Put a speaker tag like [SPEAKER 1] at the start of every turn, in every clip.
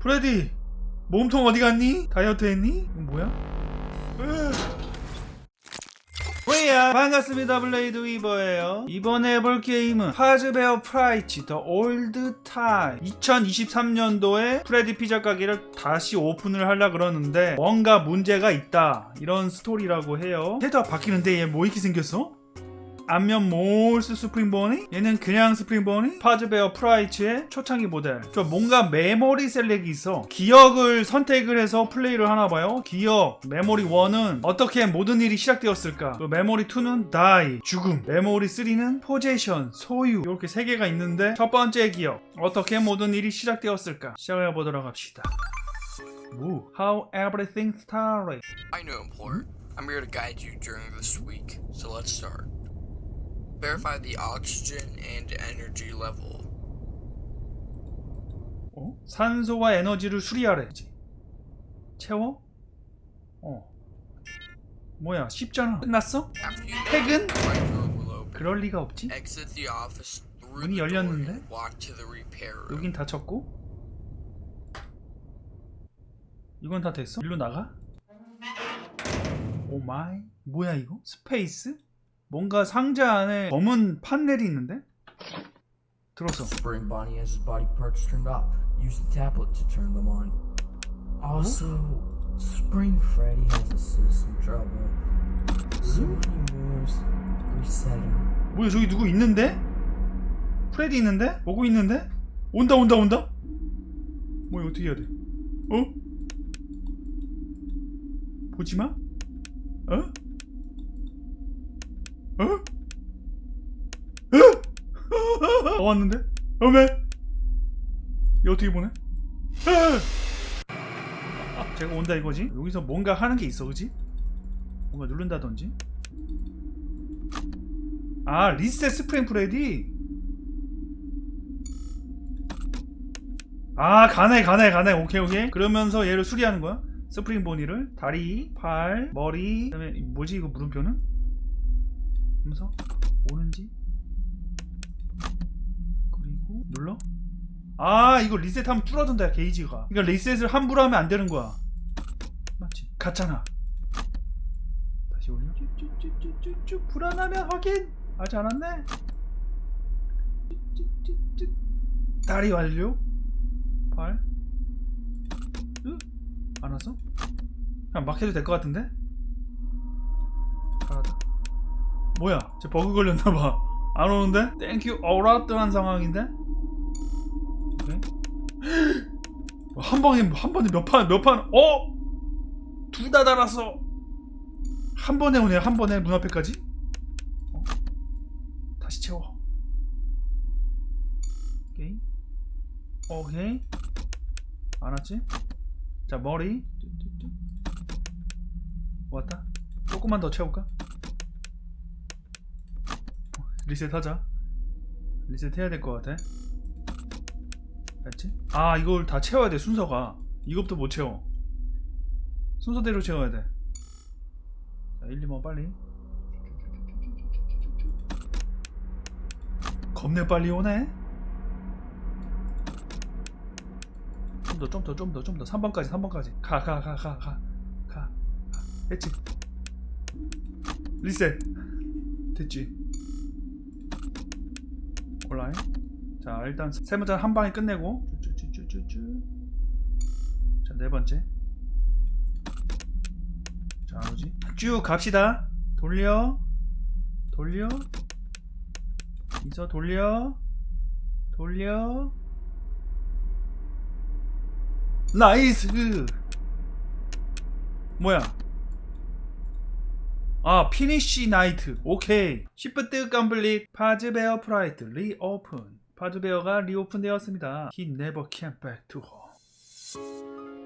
[SPEAKER 1] 프레디 몸통 어디 갔니? 다이어트 했니? 이거 뭐야? 왜야 반갑습니다 블레이드 위버예요 이번에 해볼 게임은 하즈베어 프라이치 더 올드 타임 2023년도에 프레디 피자 가게를 다시 오픈을 하려 그러는데 뭔가 문제가 있다 이런 스토리라고 해요 헤드가 바뀌는데 얘 뭐 이렇게 생겼어? 앞면 몰스 스프링보니? 얘는 그냥 스프링보니? 파즈베어 프라이츠의 초창기 모델. 저 뭔가 메모리 셀렉이 있어. 기억을 선택을 해서 플레이를 하나 봐요. 기억 메모리 1은 어떻게 모든 일이 시작되었을까? 또 메모리 2는 die 죽음. 메모리 3는 possession 소유. 이렇게 세 개가 있는데 첫 번째 기억 어떻게 모든 일이 시작되었을까? 시작해 보도록 합시다. 오, how everything started.
[SPEAKER 2] I know, Employer. I'm here to guide you during this week, so let's start. Verify the oxygen and energy level.
[SPEAKER 1] 어? 산소와 에너지를 수리하래지. 채워? 어. 뭐야, 쉽잖아. 끝났어?
[SPEAKER 2] After you
[SPEAKER 1] 퇴근?
[SPEAKER 2] the right door will open.
[SPEAKER 1] 그럴 리가 없지.
[SPEAKER 2] Exit the office through
[SPEAKER 1] 문이
[SPEAKER 2] the door
[SPEAKER 1] 열렸는데?
[SPEAKER 2] and walk to the repair room.
[SPEAKER 1] 여긴 닫혔고. 이건 다 됐어? 일로 나가? 오 마이. 뭐야 이거? 스페이스? 뭔가 상자 안에 검은 판넬이 있는데? 들었어.
[SPEAKER 3] Spring Bonnie has his body parts turned off. Use the tablet to turn them on. Also, Spring Freddy has a system trouble. So many moves. Resetting.
[SPEAKER 1] 뭐야 저기 누구 있는데? 프레디 있는데? 보고 있는데? 온다 온다 온다? 뭐야 어떻게 해야 돼? 어? 보지마? 어? 어? 어? 어 왔는데? 어메? 얘 어떻게 보내? 아, 제가 온다 이거지? 여기서 뭔가 하는 게 있어 그지? 뭔가 누른다든지 아 리셋 스프링 프레디 아 가네 가네 가네 오케이 오케이 그러면서 얘를 수리하는 거야 스프링 보니를 다리 팔 머리 그다음에 이 뭐지 이거 물음표는 하면서 오는지? 그리고 눌러? 아 이거 리셋하면 줄어든다 게이지가. 그러니까 리셋을 함부로 하면 안 되는 거야. 맞지? 갔잖아. 다시 올려 쭉쭉쭉쭉쭉 불안하면 확인! 하지 않았네? 쭉쭉쭉쭉. 다리 완료? 팔 으? 안 왔어? 그냥 막 해도 될 것 같은데? 뭐야 쟤 버그 걸렸나봐 안 오는데? 땡큐 어라뜨한 상황인데? 오케이 한 방에 한 번에 몇 판 몇판 어? 둘 다 달았어 한 번에 오네 한 번에 눈앞에까지 어? 다시 채워 오케이 오케이 안 왔지? 자 머리. 왔다 조금만 더 채울까? 어, 리셋하자 리셋 해야 될 것 같아 됐지? 아 이걸 다 채워야 돼 순서가 이것부터 못 채워 순서대로 채워야 돼 자, 1, 2번 빨리. 겁내 빨리 오네. 좀 더, 좀 더, 좀 더, 좀 더. 3번까지, 3번까지. 가, 가, 가, 가, 가, 가. 가. 했지. 리셋. 됐지. 온라인. 자, 일단 세 번째 한 방에 끝내고. 쭈쭈쭈쭈쭈. 자, 네 번째. 자, 뭐지? 쭉 갑시다. 돌려. 돌려. 이서 돌려. 돌려. 나이스. 뭐야? 아, 피니쉬 나이트. 오케이. 시프트 컴플릿 파즈베어 프라이트 리오픈. 파즈베어가 리오픈 되었습니다. He never came back to home.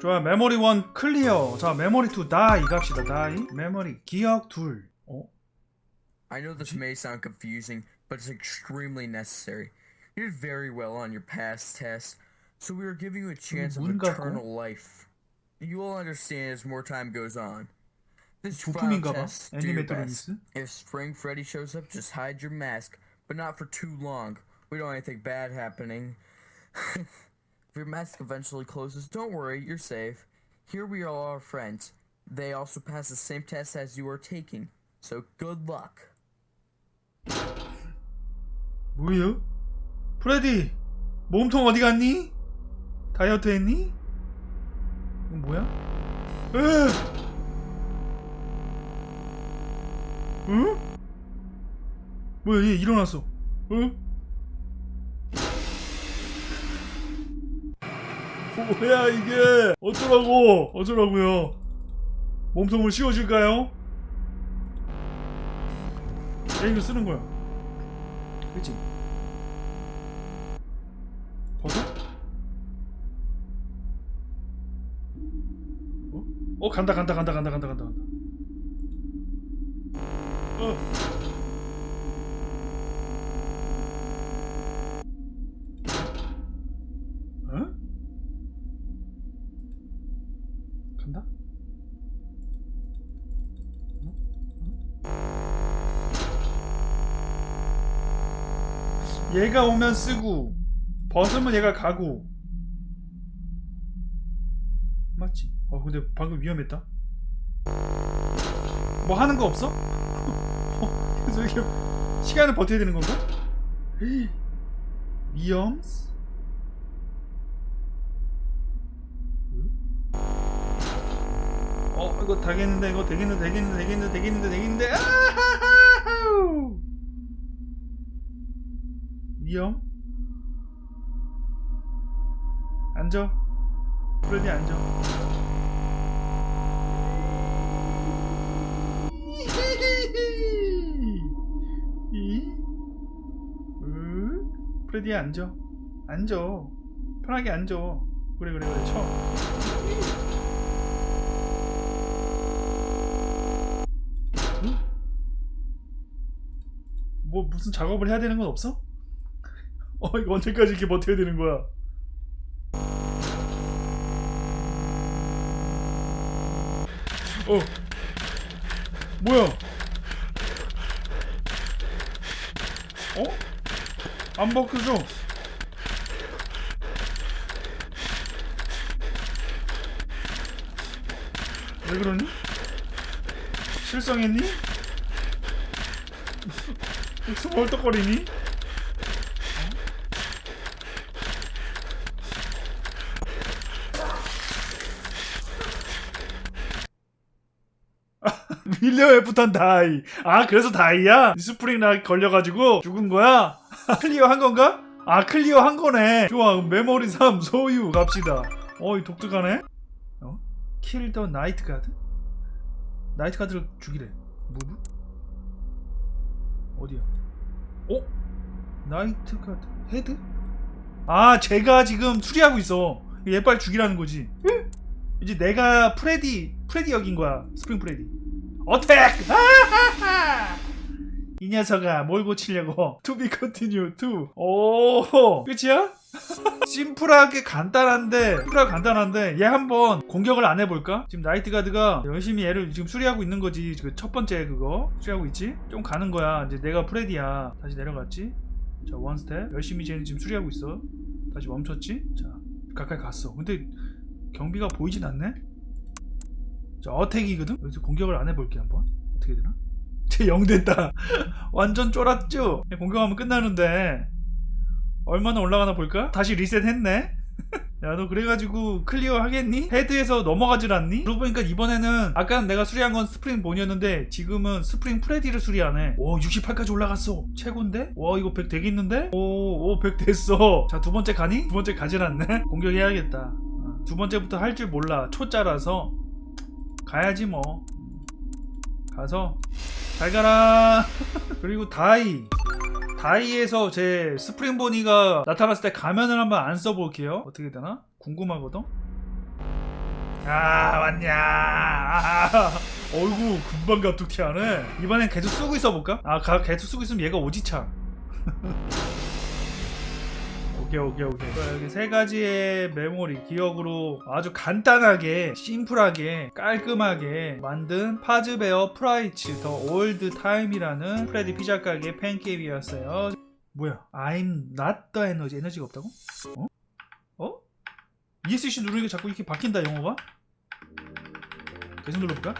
[SPEAKER 1] 좋아 메모리 1 클리어 자 메모리 2 다이 갑시다 다이 메모리 기억 둘 어?
[SPEAKER 2] I know this may sound confusing, but it's extremely necessary. You did very well on your past test, so we are giving you a chance of
[SPEAKER 1] 뭔가
[SPEAKER 2] eternal life. You will understand as more time goes on. This final
[SPEAKER 1] 부품인가 봐
[SPEAKER 2] test, do your best.
[SPEAKER 1] 애니메이터리스
[SPEAKER 2] If Spring Freddy shows up, just hide your mask, but not for too long. We don't want anything bad happening. your mask eventually closes, don't worry, you're safe. Here we are all our friends. They also pass the same test as you are taking. So good luck.
[SPEAKER 1] 뭐예요? 프레디 몸통 어디 갔니? 다이어트 했니? 이건 뭐야? 으! 응? 뭐야 얘 일어났어 응? 뭐야 이게 어쩌라고 어쩌라고요 몸통을 씌워줄까요? 야 이거 쓰는 거야 그치? 벗어? 어? 어 간다 간다 간다 간다 간다 간다 간다? 간다? 얘가 오면 쓰고 벗으면 얘가 가고 맞지? 어 근데 방금 위험했다 뭐 하는 거 없어? 어, 계속 이렇게 시간을 버텨야 되는 건가? 위험? 어 이거 되겠는데 이거 되겠는데 되겠는데 되겠는데 되겠는데 되겠는데 아하하우! 위험? 앉아 프레디 앉아 이? 으? 프레디 앉아 앉아 편하게 앉아 그래 그래 그래 쳐 응? 뭐 무슨 작업을 해야 되는 건 없어? 어 이거 언제까지 이렇게 버텨야 되는 거야? 어 뭐야? 어? 안 벗겨져. 왜 그러니? 실성했니? 무슨 벌떡거리니? 윌리엄 애프턴 다이. 아, 그래서 다이야? 스프링 나 걸려가지고 죽은 거야? 클리어 한 건가? 아, 클리어 한 거네. 좋아, 메모리 3 소유 갑시다. 어이, 독특하네? 어? 킬 더 나이트 가드? 나이트 가드를 죽이래. 무브? 어디야? 어? 나이트 가드? 헤드? 아, 제가 지금 수리하고 있어. 얘 빨리 죽이라는 거지. 이제 내가 프레디, 프레디 역인 거야. 스프링 프레디. 어택! 이 녀석아 뭘 고치려고 To be continue to 오 끝이야? 심플하게 간단한데 심플하게 간단한데 얘 한번 공격을 안 해볼까? 지금 나이트가드가 열심히 얘를 지금 수리하고 있는 거지 그 첫 번째 그거 수리하고 있지? 좀 가는 거야 이제 내가 프레디야 다시 내려갔지? 자 원스텝 열심히 쟤는 지금 수리하고 있어 다시 멈췄지? 자 가까이 갔어 근데 경비가 보이진 않네? 자 어택이거든? 여기서 공격을 안 해볼게 한번 어떻게 되나? 제0 됐다 완전 쫄았죠? 공격하면 끝나는데 얼마나 올라가나 볼까? 다시 리셋했네 야 너 그래가지고 클리어 하겠니? 헤드에서 넘어가질 않니? 그러고 보니까 이번에는 아까 내가 수리한 건 스프링 본이었는데 지금은 스프링 프레디를 수리하네 오 68까지 올라갔어 최고인데? 와 이거 100 되겠는데? 오, 오 100 됐어 자 두 번째 가니? 두 번째 가질 않네? 공격해야겠다 어, 두 번째부터 할 줄 몰라 초짜라서 가야지 뭐. 가서 잘 가라. 그리고 다이. 다이에서 제 스프링 보니가 나타났을 때 가면을 한번 안 써볼게요. 어떻게 되나? 궁금하거든? 아 왔냐. 아, 어이구 금방 갑툭튀 하네. 이번엔 계속 쓰고 있어볼까? 아 가, 계속 쓰고 있으면 얘가 오지창 오케이 오케이 오케이 자, 여기 세 가지의 메모리 기억으로 아주 간단하게 심플하게 깔끔하게 만든 파즈베어 프라이츠 더 올드 타임이라는 프레디 피자 가게 팬케이크였어요 뭐야 I'm not the energy 에너지가 없다고? 어? 어? ESC 누르니까 자꾸 이렇게 바뀐다 영어가 계속 눌러볼까?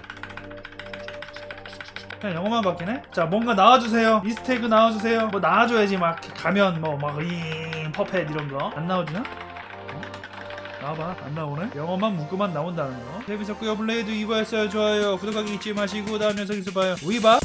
[SPEAKER 1] 그냥 영어만 바뀌네? 자 뭔가 나와주세요 이스테이크 나와주세요 뭐 나와줘야지 막 가면 뭐 막 잉 퍼펫 이런 거. 안 나와주나? 어? 나와봐. 안 나오네? 영어만 문구만 나온다는 거. 재밌었고요. 블레이드 위버였어요. 좋아요. 구독하기 잊지 마시고 다음 영상에서 봐요. 위바